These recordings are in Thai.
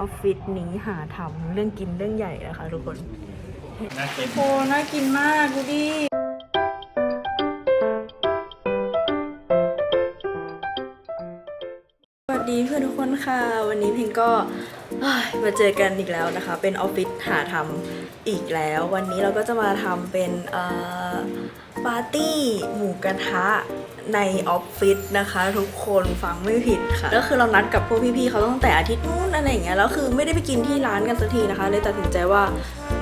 ออฟฟิศนี้หาทำเรื่องกินเรื่องใหญ่นะคะทุกคนน่ากินโอ้น่ากินมากดูดิ ทุกคนค่ะ วันนี้เพลงก็มาเจอกันอีกแล้วนะคะ เป็นออฟฟิศหาทำอีกแล้ว วันนี้เราก็จะมาทำเป็นปาร์ตี้หมูกระทะในออฟฟิศนะคะ ทุกคนฟังไม่ผิดค่ะก็คือเรานัดกับพวกพี่ๆเขาตั้งแต่อาทิตย์นู้นอะไรอย่างเงี้ยแล้วคือไม่ได้ไปกินที่ร้านกันสักทีนะคะ เลยตัดสินใจว่า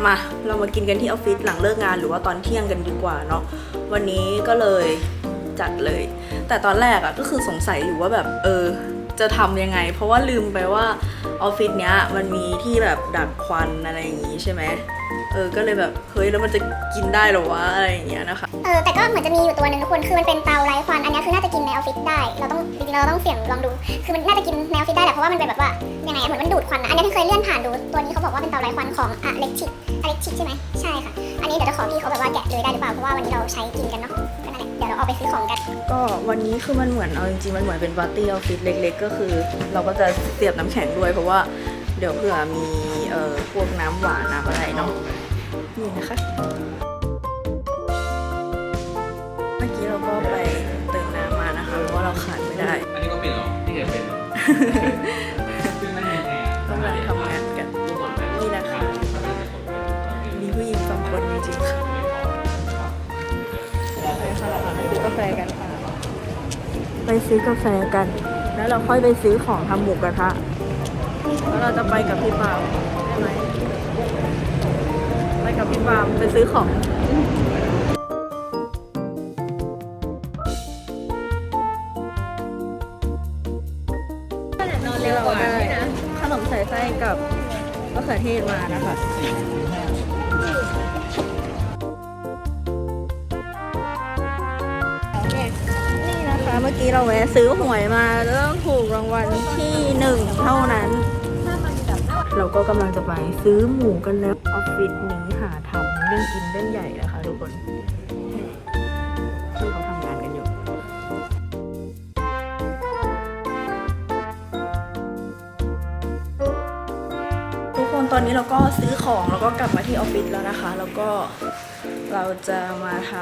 มาเรามากินกันที่ออฟฟิศหลังเลิกงานหรือว่าตอนเที่ยงกันดีกว่าเนาะวันนี้ก็เลยจัดเลย แต่ตอนแรกอะก็คือสงสัยอยู่ว่าแบบเออ จะทำยังไง เพราะว่าลืมไปว่าออฟฟิศเนี้ยมันมีที่แบบดักควันอะไรอย่างงี้ใช่ไหมเออก็เลยแบบเฮ้ยแล้วมันจะกินได้เหรอวะอะไรอย่างเงี้ยนะคะ เออแต่ก็เหมือนจะมีอยู่ตัวหนึ่งทุกคนคือมันเป็นเตาไร้ควันอันนี้คือน่าจะกินในออฟฟิศได้เราต้องจริงๆเราต้องเสี่ยงลองดูคือมันน่าจะกินในออฟฟิศได้แหละเพราะว่ามันเป็นแบบว่ายังไงอะเหมือนมันดูดควันนะอันนี้ที่เคยเลื่อนผ่านดูตัวนี้เขาบอกว่าเป็นเตาไร้ควันของอเล็กทิกอเล็กทิกใช่ไหมใช่ค่ะ อันนี้เดี๋ยวจะขอพี่เขาแบบว่าแกะเลยได้หรือเปล่าเพราะว่าวันนี้เราใช้กินกันเนาะ เดี๋ยวเราออกไปซื้อของกัน ก็วันนี้คือมันเหมือนเอาจริงๆมันเหมือนเป็นปาร์ตี้ออฟฟิศเล็ก ๆ ก็คือ เราก็จะเสียบน้ำแข็งด้วยเพราะว่าเดี๋ยวเผื่อมีเอ่อพวกน้ำหวานน้ำอะไรเนาะนี่นะคะเมื่อกี้เราก็ไปเติมน้ำมานะคะเพราะว่าเราขาดไม่ได้ อันนี้ก็เป็นเหรอที่เคยเป็น ฟกันค่ะ ไปซื้อกาแฟกัน แล้วเราค่อยไปซื้อของทำหมูกระทะ แล้วเราจะไปกับพี่ปามได้ไหม ไปกับพี่ปามไปซื้อของเราได้ขนมใส่ไส้กับมะเขือเทศมานะคะ เมื่อกี้เราแวะซื้อหวยมาเรื่องถูกรางวัลที่หนึ่งเท่านั้น เราก็กำลังจะไปซื้อหมูกันแล้วออฟฟิศนี้หาทำเรื่องกินเรื่องใหญ่นะคะทุกคนที่เขาทำงานกันอยู่ ทุกคนตอนนี้เราก็ซื้อของแล้วก็กลับมาที่ออฟฟิศแล้วนะคะ แล้วก็เราจะมาท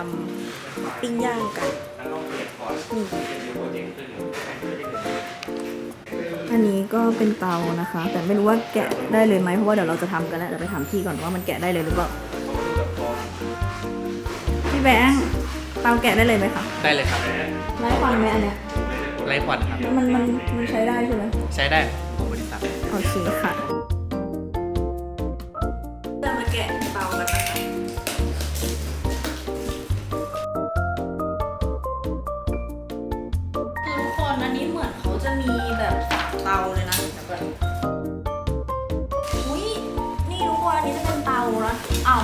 ำปิ้งย่างกัน อันนี้ก็เป็นเตานะคะ แต่ไม่รู้ว่าแกะได้เลยไหมเพราะว่าเดี๋ยวเราจะทำกันแล้วเดี๋ยวไปถามพี่ก่อนว่ามันแกะได้เลยหรือเปล่าพี่แบงค์เตาแกะได้เลยไหมคะได้เลยครับไร้ควันไหมอันเนี้ยไร้ควันครับมันมันมันใช้ได้ใช่ไหมใช้ได้ของบริษัทโอเคค่ะจะ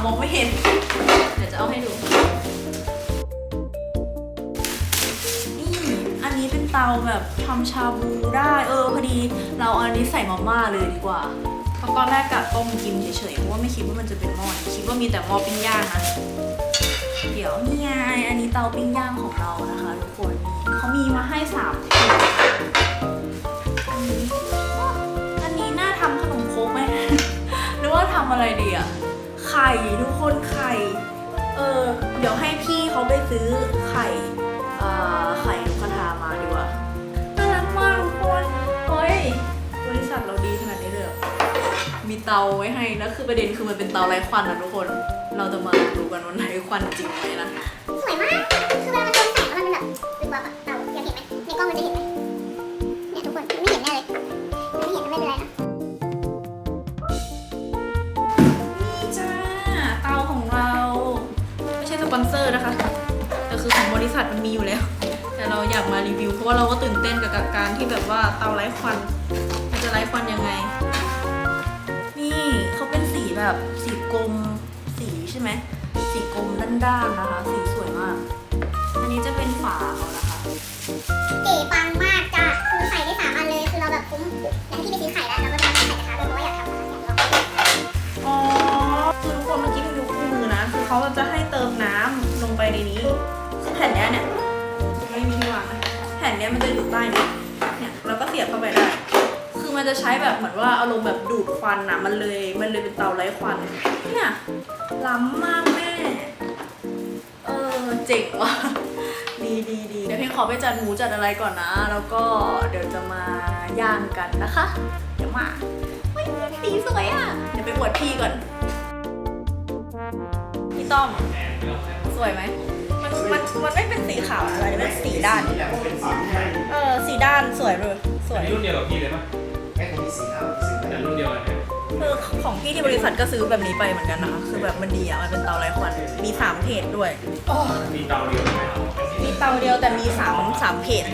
มองไม่เห็น เดี๋ยวจะเอาให้ดู นี่ อันนี้เป็นเตาแบบทำชาบูได้ เออพอดี เราเอาอันนี้ใส่มาม่าเลยดีกว่า เพราะตอนแรกกะต้มกินเฉยๆ เพราะว่าไม่คิดว่ามันจะเป็นหม้อ คิดว่ามีแต่หม้อปิ้งย่างนะ เดี๋ยวนี่ไง อันนี้เตาปิ้งย่างของเรานะคะทุกคน เขามีมาให้สามอันนี้อันนี้น่าทำขนมโครกไหม หรือว่าทำอะไรดีอะ ไข่ทุกคนไข่ เออเดี๋ยวให้พี่เขาไปซื้อไข่เอ่อไข่นกกระทามาดีกว่าน่ารักมากทุกคนเฮ้ยบริษัทเราดีขนาดนี้เลยเหรอมีเตาไว้ให้แล้วคือประเด็นคือมันเป็นเตาไร้ควันนะทุกคน เราจะมาดูกันว่าไร้ควันจริงไหมนะ สวยมาก คือแบบ ปอนเซอร์นะคะ แต่คือของบริษัทมันมีอยู่แล้ว แต่เราอยากมารีวิว เพราะว่าเราก็ตื่นเต้นกับการที่แบบว่าเตาไร้ควันมันจะไร้ควันยังไง นี่เขาเป็นสีแบบสีกลมสีใช่ไหมสีกลมด้านๆนะคะ สีสวยมาก มันจะอยู่ใต้นี้เนี่ยเราก็เสียบเข้าไปได้ คือมันจะใช้แบบเหมือนว่าอารมณ์แบบดูดควันนะมันเลยมันเลยเป็นเตาไร้ควันเนี่ยล้ำมากแม่ เออเจ๋งว่ะดีดีดีเดี๋ยวพี่ขอไปจัดหมูจัดอะไรก่อนนะ แล้วก็เดี๋ยวจะมาย่างกันนะคะ เดี๋ยวมาเฮ้ยสีสวยอะ เดี๋ยวไปอวดพี่ก่อน พี่ต้อม สวยไหม มันมันมันไม่เป็นสีขาวอะไรเป็นสีด้านเออสีด้านสวยเลยสวย รุ่นเดียวกับพี่เลยปะแค่คนที่สีขาวสีแต่แดงรุ่นเดียวกันเนี่ยคือของพี่ที่บริษัทก็ซื้อแบบนี้ไปเหมือนกันนะคะคือแบบมันดีอะ มันเป็นเตาไร้ควัน มีสามเพจด้วยอ๋อมีเตาเดียวใช่ไหมมีเตาเดียวแต่มีสามสามเพจ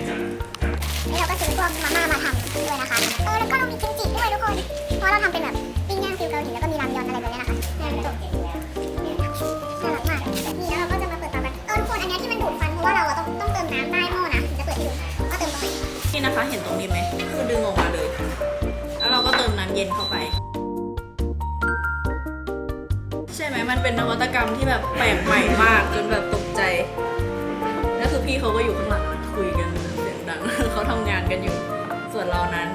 นี่เราก็ซื้อพวกมาม่ามาทำด้วยนะคะ เออแล้วก็เรามีกิมจิด้วยทุกคน เพราะเราทำเป็นแบบ นี่นะคะ เห็นตรงนี้ไหมคือดึงออกมาเลย แล้วเราก็เติมน้ำเย็นเข้าไป ใช่ไหมมันเป็นนวัตกรรมที่แบบแปลกใหม่มากจนแบบตกใจแล้วคือพี่เขาก็อยู่ข้างหลังคุยกันเสียงดังเขาทำงานกันอยู่ ส่วนเรานั้น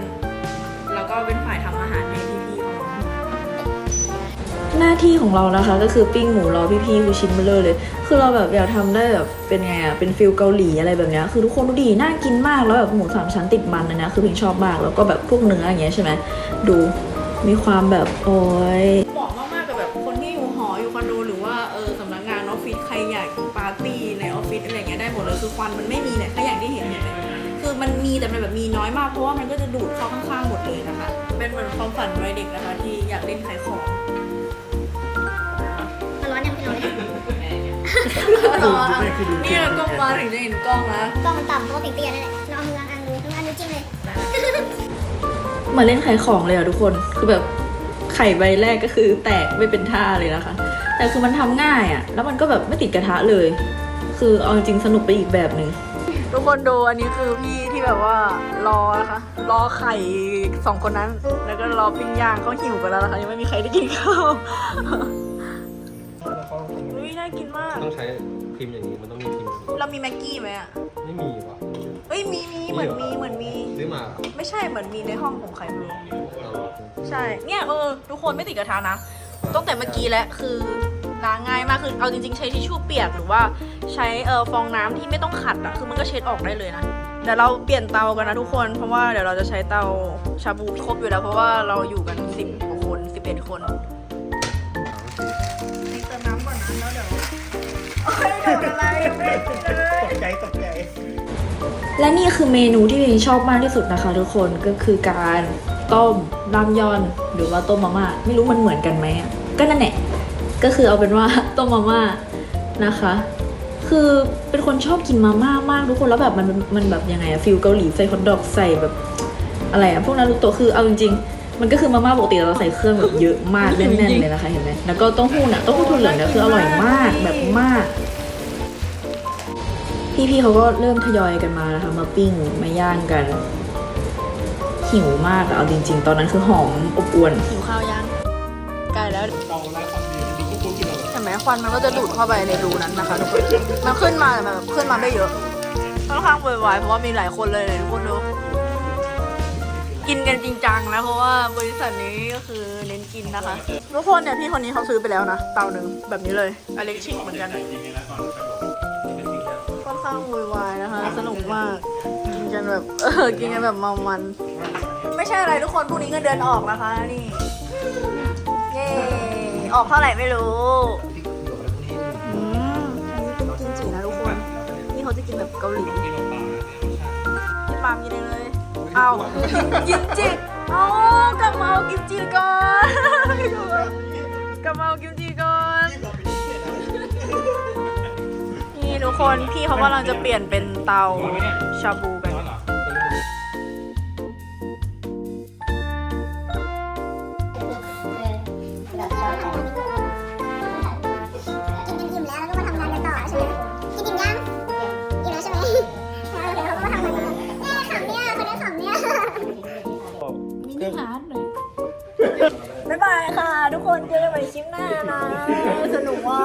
เราก็เป็นฝ่ายทำอาหารให้พี่ๆเขา หน้าที่ของเรานะคะ ก็คือปิ้งหมูรอพี่ๆคือชิ้นเบลเลอร์เลย คือเราแบบอยากทำได้แบบเป็นไงอะเป็นฟิลเกาหลีอะไรแบบเนี้ยคือทุกคนดูดีน่ากินมากแล้วแบบหมูสามชั้นติดมันอันเนี้ยคือพิงชอบมากแล้วก็แบบพวกเนื้ออย่างเงี้ยใช่ไหมดูมีความแบบโอ้ยเหมาะมากๆกับแบบคนที่อยู่หออยู่คอนโดหรือว่าเออสำนักงานออฟฟิศใครอยากปาร์ตี้ในออฟฟิศอะไรเงี้ยได้หมดเลยคือควันมันไม่มีเนี่ยถ้าอย่างที่เห็นเห็นไหมคือมันมีแต่มันแบบมีน้อยมากเพราะว่ามันก็จะดูดเข้าข้างๆหมดเลยนะคะ เป็นเหมือนความฝันวัยเด็กนะคะที่อยากเล่นขายของ เนี่ยกล้องมาถึงจะเห็นกล้องนะกล้องมันต่ำเพราะว่าปิงเตียนั่นแหละเราเอามืออังมืออังมือจิ้มเลยเหมือนเล่นขายของเลยอะทุกคน คือแบบไข่ใบแรกก็คือแตกไม่เป็นท่าเลยนะคะ แต่คือมันทำง่ายอะแล้วมันก็แบบไม่ติดกระทะเลย คือเอาจริงสนุกไปอีกแบบหนึ่งทุกคนดูอันนี้คือพี่ที่แบบว่ารอนะคะ รอไข่สองคนนั้น แล้วก็รอปิ้งย่างเขาหิวกันแล้วนะคะยังไม่มีใครได้กินข้าวอุ้ยน่ากินมากต้องใช้ มพ์อย่างนี้มันต้องมีพิมพ์อย่างนี้เรามีแม็กกี้ไหมอะไม่มีว่ะ เอ้ยมีมีเหมือนมีเหมือนมี ซื้อมาเหรอไม่ใช่เหมือนมีในห้องของใครไม่รู้เอาเหรอใช่ เนี่ยเออทุกคนไม่ติดกระทะนะ ตั้งแต่เมื่อกี้แล้วคือล้างง่ายมากคือเอาจริงๆใช้ทิชชู่เปียกหรือว่าใช้เออฟองน้ำที่ไม่ต้องขัดอะคือมันก็เช็ดออกได้เลยนะเดี๋ยวเราเปลี่ยนเตากันนะทุกคน เพราะว่าเดี๋ยวเราจะใช้เตาชาบูครบอยู่แล้วเพราะว่าเราอยู่กันสิบกว่าคนสิบเอ็ดคนนี่เติมน้ำก่อนนะแล้วเดี๋ยว โดนอะไรไม่เลยตกใจตกใจ และนี่คือเมนูที่พิงชอบมากที่สุดนะคะทุกคนก็คือการต้มรามยอนหรือว่าต้มมาม่าไม่รู้มันเหมือนกันไหมอะก็นั่นแหละก็คือเอาเป็นว่าต้มมาม่านะคะ คือเป็นคนชอบกินมาม่ามากทุกคนแล้วแบบมันมันแบบยังไงอะฟิลเกาหลีใส่ฮอทดอกใส่แบบอะไรอะพวกนารูโตะคือเอาจริงๆ มันก็คือมาม่าปกติแต่เราใส่เครื่องแบบเยอะมากแน่นๆเลยนะคะเห็นไหมแล้วก็เต้าหู้น่ะเต้าหู้ถั่วเหลืองเนี่ยคืออร่อยมากแบบมาก พี่ๆเขาก็เริ่มทยอยกันมานะคะมาปิ้งมาย่างกัน หิวมากอะเอาจริง ๆ ตอนนั้นคือหอมอบอวนหิวข้าวย่างใกล้แล้วเตาไร้ความดีดูกุ๊กกุ๊กกินเราเห็นไหมควันมันก็จะดูดเข้าไปในรูนั้นนะคะทุกคนมันขึ้นมาแต่มันแบบขึ้นมาไม่เยอะค่อนข้างเววายเพราะว่ามีหลายคนเลยเลยทุกคนดู กินกันจริงจังนะเพราะว่าบริษัทนี้ก็คือเน้นกินนะคะทุกคนเนี่ยพี่คนนี้เขาซื้อไปแล้วนะเตาหนึ่งแบบนี้เลยอเล็กชิกเหมือนกันค่อนข้างวุ่นวายนะคะ สนุกมากกินกันแบบเออกินกันแบบเมามัน ไม่ใช่อะไรทุกคนพรุ่งนี้เงินเดือนออกนะคะนี่เย้ออกเท่าไหร่ไม่รู้อืมอันนี้เป็นกิมจินะทุกคนนี่เขาจะกินแบบเกาหลีกิโลเปลานะเนี่ยรสชาติพี่ปาล์มกินเลย เอากิมจิเอากลับมาเอากิมจิก่อนกลับมาเอากิมจิก่อน นี่ทุกคนพี่เขากำลังจะเปลี่ยนเป็นเตาชาบูกันายค่ะ ทุกคนเจอกันใหม่คลิปหน้านะ สนุกว่า